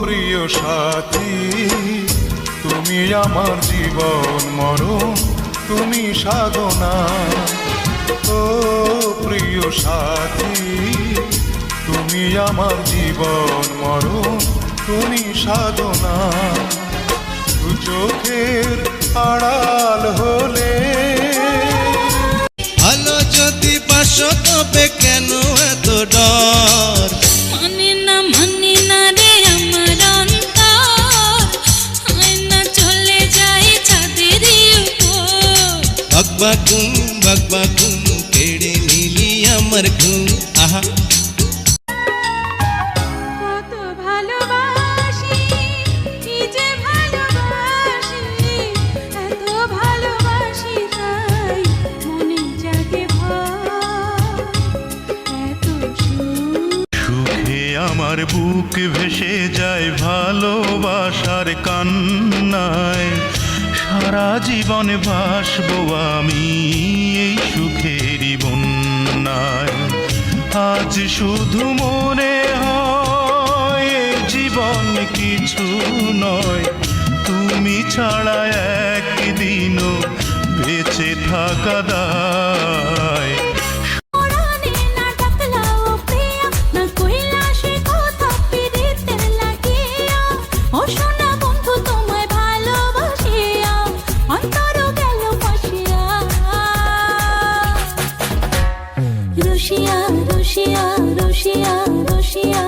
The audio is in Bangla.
প্রিয় সাথী তুমি আমার জীবন মরণ তুমি সাধনা। ও প্রিয় সাথী তুমি আমার জীবন মরণ তুমি সাধনা। দু চোখের আড়াল হলে ভালো যদি পাশো তবে কেন এত ডর? মানে না মানে না রে আমার না চলে যায় উপর। আমার ঘুম আহা। মনে আমার বুক ভেসে যায় ভালোবাসার কান্নায়। সারা জীবন ভাসবো আমি এই সুখেরই বন্যায়। আজ শুধু মনে হয় জীবন কিছু নয়। তুমি ছাড়া একদিন বেঁচে থাকা দায়। খুশিয়া রসিয়া রসিয়া